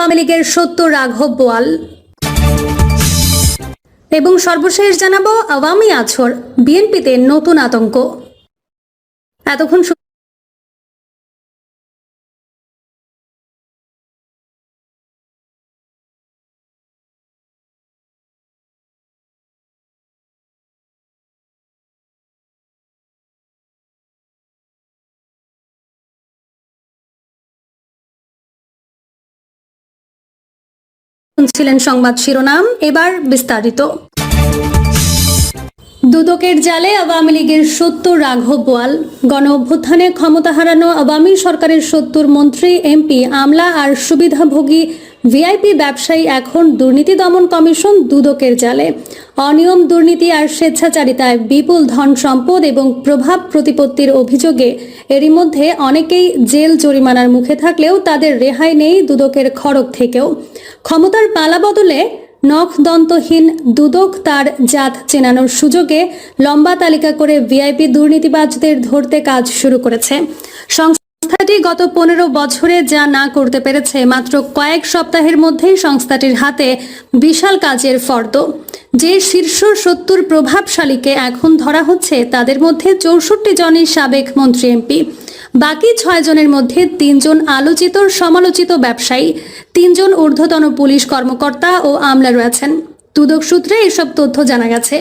আওয়ামী লীগের সত্য রাঘব বোয়াল। এবং সর্বশেষ জানাব আওয়ামী আছর বিএনপিতে নতুন আতঙ্ক। এতক্ষণ শুনছিলেন সংবাদ শিরোনাম, এবার বিস্তারিত। দুদকের জালে আওয়ামী লীগের সত্তর রাঘব বোয়াল গণ অভ্যুত্থানে ক্ষমতা হারানো আওয়ামী সরকারের সত্তর মন্ত্রী, এমপি আমলা আর সুবিধাভোগী ভিআইপি ব্যবসায়ী এখন দুর্নীতি দমন কমিশন দুদকের জালে। অনিয়ম, দুর্নীতি আর স্বেচ্ছাচারিতায় বিপুল ধন সম্পদ এবং প্রভাব প্রতিপত্তির অভিযোগে এরই মধ্যে অনেকেই জেল জরিমানার মুখে থাকলেও তাদের রেহাই নেই দুদকের খড়ক থেকেও। ক্ষমতার পালা বদলে নখ দন্তহীন দুদক তার জাত চেনানোর সুযোগে লম্বা তালিকা করে ভিআইপি দুর্নীতিবাজদের ধরতে কাজ শুরু করেছে। সংস্থাটি গত পনেরো বছরে যা না করতে পেরেছে মাত্র কয়েক সপ্তাহের মধ্যেই সংস্থাটির হাতে বিশাল কাজের ফর্দ। যে শীর্ষ সত্তর প্রভাবশালীকে এখন ধরা হচ্ছে, তাদের মধ্যে চৌষট্টি জনই সাবেক মন্ত্রী এমপি। বাকি ছয় জনের মধ্যে তিনজন আলোচিত, সমালোচিত ব্যবসায়ী। তিনজন ঊর্ধ্বতন পুলিশ কর্মকর্তা ও আমলা রয়েছেন। দুদক সূত্রে এসব তথ্য জানা গেছে।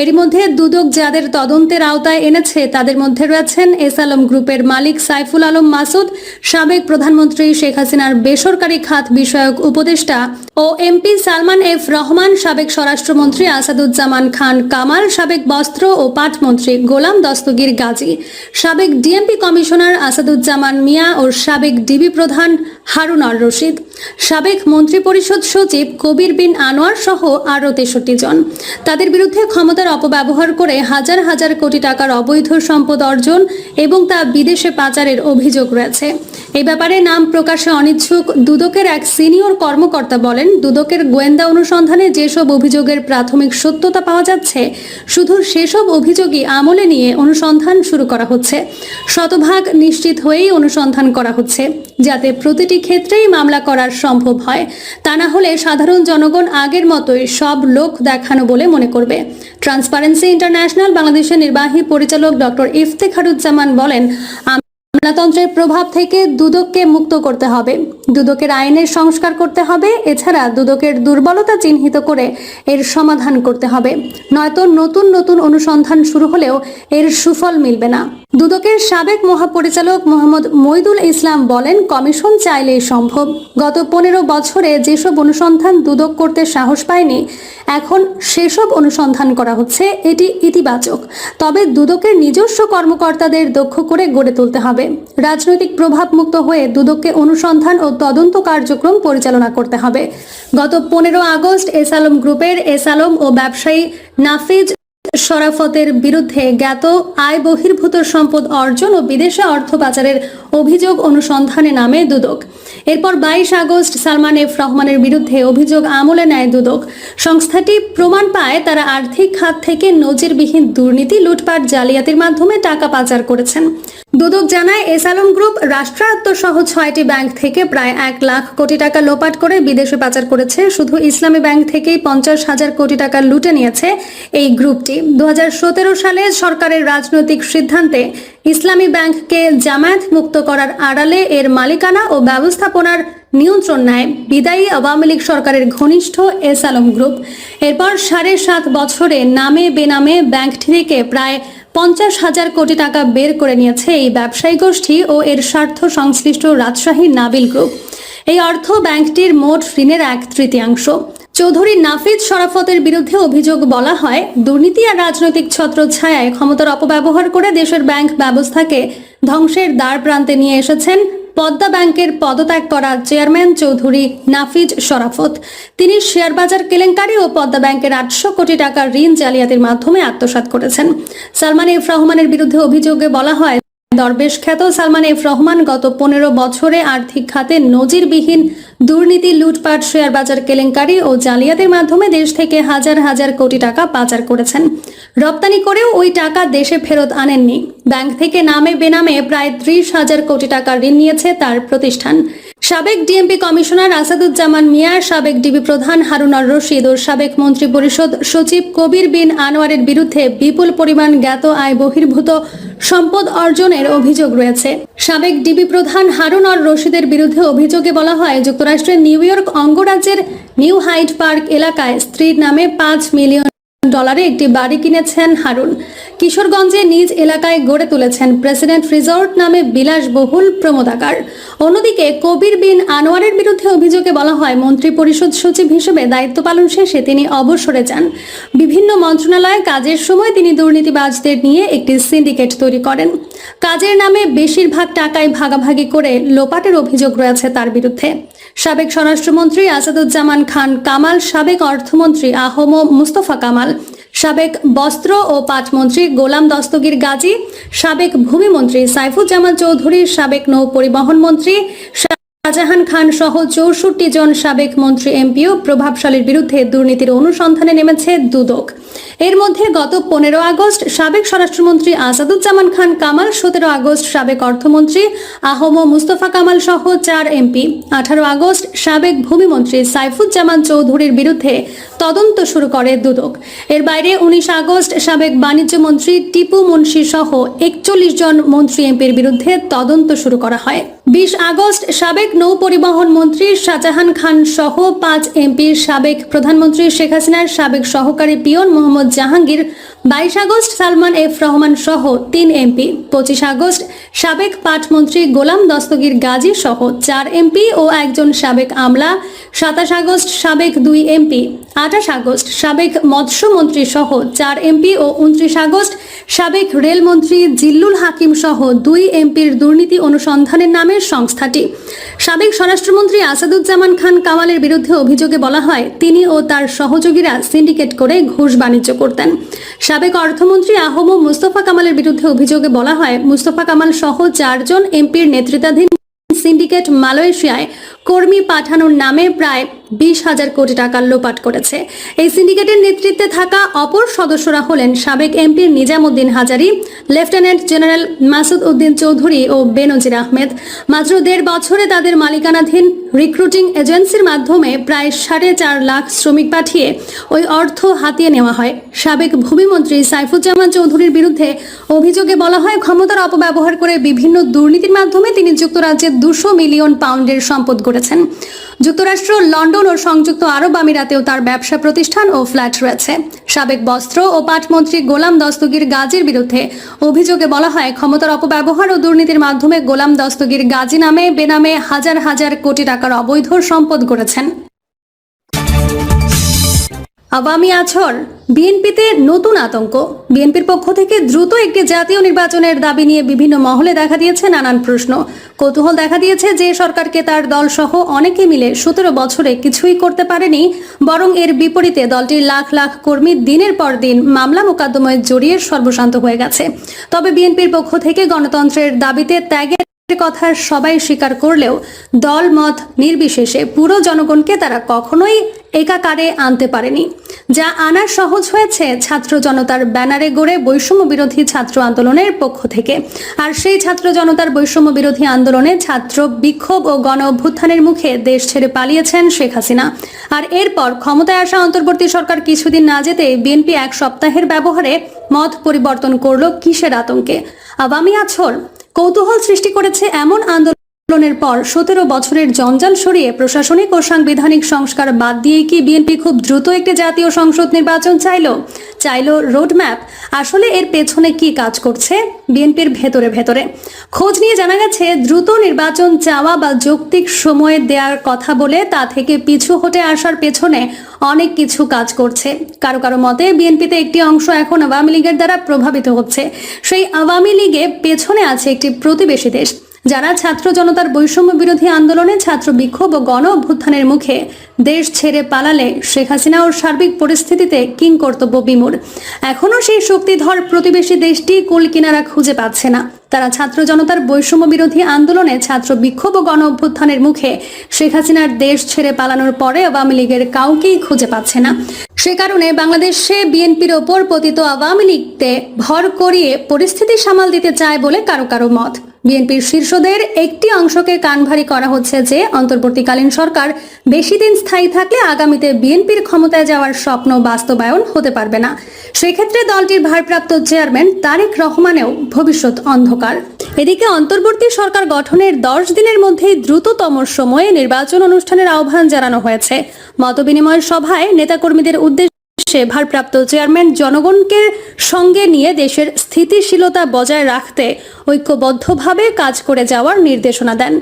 এরই মধ্যে দুদক যাদের তদন্তের আওতায় এনেছে, তাদের মধ্যে রয়েছেন এস আলম গ্রুপের মালিক সাইফুল আলম মাসুদ, সাবেক প্রধানমন্ত্রী শেখ হাসিনার বেসরকারি খাত বিষয়ক উপদেষ্টা ও এমপি সালমান এফ রহমান, সাবেক স্বরাষ্ট্রমন্ত্রী আসাদুজ্জামান খান কামাল, সাবেক বস্ত্র ও পাট মন্ত্রী গোলাম দস্তগীর গাজী, সাবেক ডিএমপি কমিশনার আসাদুজ্জামান মিয়া ও সাবেক ডিবি প্রধান হারুন আর রশিদ, সাবেক মন্ত্রিপরিষদ সচিব কবির বিন আনোয়ার সহ আরও তেষট্টি জন। তাদের বিরুদ্ধে ক্ষমতার অপব্যবহার করে হাজার হাজার কোটি টাকার অবৈধ সম্পদ অর্জন এবং তা বিদেশে পাচারের অভিযোগ রয়েছে। এই ব্যাপারে নাম প্রকাশে অনিচ্ছুক দুদকের এক সিনিয়র কর্মকর্তা বলেন, দুদকের গোয়েন্দা অনুসন্ধানে যেসব অভিযোগের প্রাথমিক সত্যতা পাওয়া যাচ্ছে, শুধু সেসব অভিযোগই আমলে নিয়ে অনুসন্ধান শুরু করা হচ্ছে। শতভাগ নিশ্চিত হয়েই অনুসন্ধান করা হচ্ছে। যাতে প্রতিটি ক্ষেত্রেই মামলা করা সম্ভব হয়, তা না হলে সাধারণ জনগণ আগের মতোই সব লোক দেখানো বলে মনে করবে। ট্রান্সপারেন্সি ইন্টারন্যাশনাল বাংলাদেশের নির্বাহী পরিচালক ডক্টর ইফতেখারুজ্জামান বলেন আমলাতন্ত্রের প্রভাব থেকে দুদককে মুক্ত করতে হবে। দুদকের আইনের সংস্কার করতে হবে, এছাড়া দুদকের দুর্বলতা চিহ্নিত করে এর সমাধান করতে হবে। নয়তো নতুন নতুন অনুসন্ধান শুরু হলেও এর সুফল মিলবে না। দুদকের সাবেক মহাপরিচালক মোহাম্মদ মইদুল ইসলাম বলেন, কমিশন চাইলেই সম্ভব। গত পনেরো বছরে যেসব অনুসন্ধান দুদক করতে সাহস পায়নি, এখন সেসব অনুসন্ধান করা হচ্ছে। এটি ইতিবাচক। তবে দুদকের নিজস্ব কর্মকর্তাদের দক্ষ করে গড়ে তুলতে হবে। রাজনৈতিক প্রভাব মুক্ত হয়ে দুদককে অনুসন্ধান ও তদন্ত কার্যক্রম পরিচালনা করতে হবে। গত পনেরো আগস্ট এস আলম গ্রুপের এস আলম ও ব্যবসায়ী নাফিজ শরাফতের বিরুদ্ধে জ্ঞাত আয় বহির্ভূত সম্পদ অর্জন ও বিদেশে অর্থ পাচারের অভিযোগ অনুসন্ধানে নামে দুদক। এরপর বাইশ আগস্ট সালমান এফ রহমানের বিরুদ্ধে অভিযোগ আমলে নেয় দুদক। সংস্থাটি প্রমাণ পায় তারা আর্থিক খাত থেকে নজিরবিহীন দুর্নীতি, লুটপাট, জালিয়াতির মাধ্যমে টাকা পাচার করেছেন। দুদক জানায় এস আলম গ্রুপ রাষ্ট্রায়ত্ত সহ ছয়টি ব্যাংক থেকে প্রায় এক লাখ কোটি টাকা লোপাট করে বিদেশে পাচার করেছে। শুধু ইসলামী ব্যাংক থেকেই পঞ্চাশ হাজার কোটি টাকা লুটে নিয়েছে এই গ্রুপটি। দুহাজার সতেরো সালে সরকারের রাজনৈতিক সিদ্ধান্তে ইসলামী ব্যাংককে জামায়াত মুক্ত করার আড়ালে এর মালিকানা ও ব্যবস্থাপনার নিয়ন্ত্রণ নেয় বিদায়ী আওয়ামী লীগ সরকারের ঘনিষ্ঠ এস আলম গ্রুপ। এরপর সাড়ে সাত বছরে নামে বেনামে ব্যাংকটি থেকে প্রায় পঞ্চাশ হাজার কোটি টাকা বের করে নিয়েছে এই ব্যবসায়ী গোষ্ঠী ও এর স্বার্থ সংশ্লিষ্ট রাজশাহী নাবিল গ্রুপ। এই অর্থ ব্যাংকটির মোট ঋণের এক তৃতীয়াংশ। চৌধুরী নাফিজ শরাফতের বিরুদ্ধে অভিযোগ বলা হয়, দুর্নীতি আর রাজনৈতিক ছত্র ছায়ায় ক্ষমতার অপব্যবহার করে দেশের ব্যাংক ব্যবস্থাকে ধ্বংসের দ্বার প্রান্তে নিয়ে এসেছেন পদ্মা ব্যাংকের পদত্যাগ করা চেয়ারম্যান চৌধুরী নাফিজ শরাফত তিনি শেয়ারবাজার কেলেঙ্কারি ও পদ্মা ব্যাংকের আটশো কোটি টাকার ঋণ জালিয়াতির মাধ্যমে আত্মসাত করেছেন। সালমান ইফ রহমানের বিরুদ্ধে অভিযোগে বলা হয় দরবেশ খ্যাত সালমান এফ রহমান গত পনেরো বছরে আর্থিক খাতে নজিরবিহীন দুর্নীতি, লুটপাট শেয়ার বাজার কেলেঙ্কারি ও জালিয়াতির মাধ্যমে দেশ থেকে হাজার হাজার কোটি টাকা পাচার করেছেন। রপ্তানি করেও ওই টাকা দেশে ফেরত আনেননি। ব্যাংক থেকে নামে বেনামে প্রায় ত্রিশ হাজার কোটি টাকা ঋণ নিয়েছে তার প্রতিষ্ঠান। সাবেক ডিএমপি কমিশনার আসাদুজ্জামান মিয়া, সাবেক ডিবি প্রধান হারুনার রশিদ ও সাবেক মন্ত্রী পরিষদ সচিব কবির বিন আনোয়ারের বিরুদ্ধে বিপুল পরিমাণ জ্ঞাত আয় বহির্ভূত সম্পদ অর্জনের অভিযোগ রয়েছে। সাবেক ডিবি প্রধান হারুন আর রশিদের বিরুদ্ধে অভিযোগে বলা হয়, যুক্তরাষ্ট্রের নিউ ইয়র্ক অঙ্গরাজ্যের নিউ হাইট পার্ক এলাকায় স্ত্রীর নামে পাঁচ মিলিয়ন ডলারে একটি বাড়ি কিনেছেন হারুন। কিশোরগঞ্জে নিজ এলাকায় গড়ে তুলেছেন প্রেসিডেন্ট রিসর্ট নামে বিলাসবহুল প্রমোদাকার। অন্যদিকে কবির বিন আনোয়ারের বিরুদ্ধে অভিযোগে বলা হয় মন্ত্রী পরিষদ সচিব হিসেবে দায়িত্ব পালন শেষে তিনি অবসরে যান। বিভিন্ন মন্ত্রণালয়ে কাজের সময় তিনি দুর্নীতিবাজদের নিয়ে একটি সিন্ডিকেট তৈরি করেন। কাজের নামে বেশিরভাগ টাকায় ভাগাভাগি করে লোপাটের অভিযোগ রয়েছে তার বিরুদ্ধে। সাবেক স্বরাষ্ট্রমন্ত্রী আসাদুজ্জামান খান, কামাল সাবেক অর্থমন্ত্রী আহম মুস্তফা কামাল সাবেক বস্ত্র ও পাটমন্ত্রী গোলাম দস্তগীর গাজী, সাবেক ভূমিমন্ত্রী সাইফুজ্জামান চৌধুরী, সাবেক নৌ পরিবহন মন্ত্রী শাহজাহান খান সহ চৌষট্টি জন সাবেক মন্ত্রী এমপিও প্রভাবশালীর বিরুদ্ধে দুর্নীতির অনুসন্ধানে নেমেছে দুদক। এর মধ্যে গত পনেরো আগস্ট সাবেক স্বরাষ্ট্রমন্ত্রী আসাদুজ্জামান খান কামাল, সতেরো আগস্ট সাবেক অর্থমন্ত্রী আহম মুস্তফা কামাল সহ চার এমপি, আঠারো আগস্ট সাবেক ভূমিমন্ত্রী সাইফুজ্জামান চৌধুরীর বিরুদ্ধে তদন্ত শুরু করে দুদক। এর বাইরে উনিশ আগস্ট সাবেক বাণিজ্য মন্ত্রী টিপু মুন্সি সহ একচল্লিশ জন মন্ত্রী এমপির বিরুদ্ধে তদন্ত শুরু করা হয়। বিশ আগস্ট সাবেক নৌ পরিবহন মন্ত্রী শাহজাহান খান সহ পাঁচ এমপির সাবেক প্রধানমন্ত্রী শেখ হাসিনার সাবেক সহকারী পিয়ন মোহাম্মদ জাহাঙ্গীর বাইশ আগস্ট সালমান এফ রহমান সহ তিন এমপি, পঁচিশ আগস্ট সাবেক পাটমন্ত্রী গোলাম দস্তগীর গাজী সহ চার এমপি ও একজন সাবেক আমলা, সাতাশ আগস্ট সাবেক দুই এমপি, আঠাশ আগস্ট সাবেক মৎস্যমন্ত্রী সহ চার এমপি ও উনত্রিশ আগস্ট সাবেক রেলমন্ত্রী জিল্লুল হাকিম সহ দুই এমপির দুর্নীতি অনুসন্ধানের নামের সংস্থাটি। সাবেক স্বরাষ্ট্রমন্ত্রী আসাদুজ্জামান খান কামালের বিরুদ্ধে অভিযোগে বলা হয়, তিনি ও তার সহযোগীরা সিন্ডিকেট করে ঘুষ বাণিজ্য করতেন। সাবেক অর্থমন্ত্রী আহম মুস্তফা কামালের বিরুদ্ধে অভিযোগে বলা হয়, মুস্তফা কামাল সহ চারজন এমপির নেতৃত্বাধীন সিন্ডিকেট মালয়েশিয়ায় কর্মী পাঠানোর নামে প্রায় বিশ হাজার কোটি টাকা লোপাট করেছে। এই সিন্ডিকেটের নেতৃত্বে থাকা অপর সদস্যরা হলেন সাবেক MP Nizamuddin Hazari, lieutenant general Masud Uddin Chowdhury ও বেনজির আহমেদ। মাত্র দেড় বছরে তাদের মালিকানাধীন রিক্রুটিং এজেন্সির মাধ্যমে প্রায় সাড়ে চার লাখ শ্রমিক পাঠিয়ে ওই অর্থ হাতিয়ে নেওয়া হয়। সাবেক ভূমিমন্ত্রী সাইফুজ্জামান চৌধুরীর বিরুদ্ধে অভিযোগে বলা হয়, ক্ষমতার অপব্যবহার করে বিভিন্ন দুর্নীতির মাধ্যমে তিনি যুক্তরাজ্যে দুশো মিলিয়ন পাউন্ডের সম্পদ গড়েছেন। যুক্তরাষ্ট্র, লন্ডন ও সংযুক্ত আরব আমিরাতেও তার ব্যবসা প্রতিষ্ঠান ও ফ্ল্যাট রয়েছে। সাবেক বস্ত্র ও পাটমন্ত্রী গোলাম দস্তগীর গাজীর বিরুদ্ধে অভিযোগে বলা হয়, ক্ষমতার অপব্যবহার ও দুর্নীতির মাধ্যমে গোলাম দস্তগীর গাজী নামে বেনামে হাজার হাজার কোটি টাকার অবৈধ সম্পদ গড়েছেন। আওয়ামী আছর, বিএনপিতে নতুন আতঙ্ক। বিএনপির পক্ষ থেকে দ্রুত একটি জাতীয় নির্বাচনের দাবি নিয়ে বিভিন্ন মহলে দেখা দিয়েছে নানান প্রশ্ন। কৌতূহল দেখা দিয়েছে যে সরকারকে তার দল সহ অনেকে মিলে সতেরো বছরে কিছুই করতে পারেনি, বরং এর বিপরীতে দলটির লাখ লাখ কর্মী দিনের পর দিন মামলা মোকদ্দমায় জড়িয়ে সর্বশান্ত হয়ে গেছে। তবে বিএনপির পক্ষ থেকে গণতন্ত্রের দাবিতে ত্যাগের কথা সবাই স্বীকার করলেও দল মত নির্বিশেষে পুরো জনগণকে তারা কখনোই একাকারে আনতে পারেনি। যা আনা সহজ হয়েছে ছাত্র জনতার ব্যানারে গড়ে বৈষম্য বিরোধী ছাত্র আন্দোলনের পক্ষ থেকে। আর সেই ছাত্র জনতার বৈষম্য বিরোধী আন্দোলনে ছাত্র বিক্ষোভ ও গণ অভ্যুত্থানের মুখে দেশ ছেড়ে পালিয়েছেন শেখ হাসিনা। আর এরপর ক্ষমতায় আসা অন্তর্বর্তী সরকার কিছুদিন না যেতে বিএনপি এক সপ্তাহের ব্যবহারে মত পরিবর্তন করল কিসের আতঙ্কে? আবামি আছর কৌতূহল সৃষ্টি করেছে এমন আন্দোলনের পর সতেরো বছরের জঞ্জাল সরিয়ে প্রশাসনিক ও সাংবিধানিক সংস্কার বাদ দিয়ে কি বিএনপি খুব দ্রুত একটি জাতীয় সংসদ নির্বাচন চাইলো? চাইলো রোডম্যাপ। আসলে এর পেছনে কি কাজ করছে? বিএনপির ভেতরে ভেতরে। খোঁজ নিয়ে জানা গেছে, দ্রুত নির্বাচন চাওয়া বা যৌক্তিক সময়ে দেওয়ার কথা বলে তা থেকে পিছু হটে আসার পেছনে অনেক কিছু কাজ করছে। কারও কারও মতে, বিএনপিতে একটি অংশ এখন আওয়ামী লীগের দ্বারা প্রভাবিত হচ্ছে। সেই আওয়ামী লীগে পেছনে আছে একটি প্রতিবেশী দেশ। যারা ছাত্র জনতার বৈষম্য বিরোধী আন্দোলনে ছাত্র বিক্ষোভ ও গণ অভ্যুত্থানের মুখে দেশ ছেড়ে পালালে শেখ হাসিনা ওর সার্বিক পরিস্থিতিতে কিং কর্তব্য বিমূর এখনও সেই শক্তিধর প্রতিবেশী দেশটি কুলকিনারা খুঁজে পাচ্ছে না। তারা ছাত্র জনতার বৈষম্য বিরোধী আন্দোলনে ছাত্র বিক্ষোভ ও গণ অভ্যুত্থানের মুখে শেখ হাসিনার দেশ ছেড়ে পালানোর পরে আওয়ামী লীগের কাউকেই খুঁজে পাচ্ছে না। সে কারণে বাংলাদেশে বিএনপির ওপর পতিত আওয়ামী লীগকে ভর করিয়ে পরিস্থিতি সামাল দিতে চায় বলে কারও কারও মত। বিএনপির শীর্ষদের একটি অংশকে কানভারি করা হচ্ছে যে অন্তর্বর্তীকালীন সরকার বেশি দিন স্থায়ী থাকলে আগামীতে বিএনপির ক্ষমতায় যাওয়ার স্বপ্ন বাস্তবায়ন হতে পারবে না। সেক্ষেত্রে দলটির ভারপ্রাপ্ত চেয়ারম্যান তারেক রহমানেও ভবিষ্যৎ অন্ধকার এদিকে অন্তর্বর্তী সরকার গঠনের দশ দিনের মধ্যেই দ্রুততম সময়ে নির্বাচন অনুষ্ঠানের আহ্বান জানানো হয়েছে। মতবিনিময় সভায় নেতাকর্মীদের উদ্দেশ্যে ভারপ্রাপ্ত চেয়ারম্যান জনগণকে সঙ্গে নিয়ে দেশের স্থিতিশীলতা বজায় রাখতে ঐক্যবদ্ধভাবে কাজ করে যাওয়ার নির্দেশনা দেন।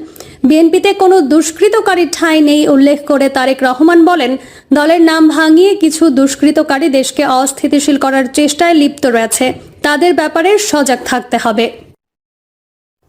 বিএনপিতে কোনো দুষ্কৃতকারী ঠাঁই নেই উল্লেখ করে তারেক রহমান বলেন, দলের নাম ভাঙিয়ে কিছু দুষ্কৃতকারী দেশকে অস্থিতিশীল করার চেষ্টায় লিপ্ত রয়েছে। তাদের ব্যাপারে সজাগ থাকতে হবে।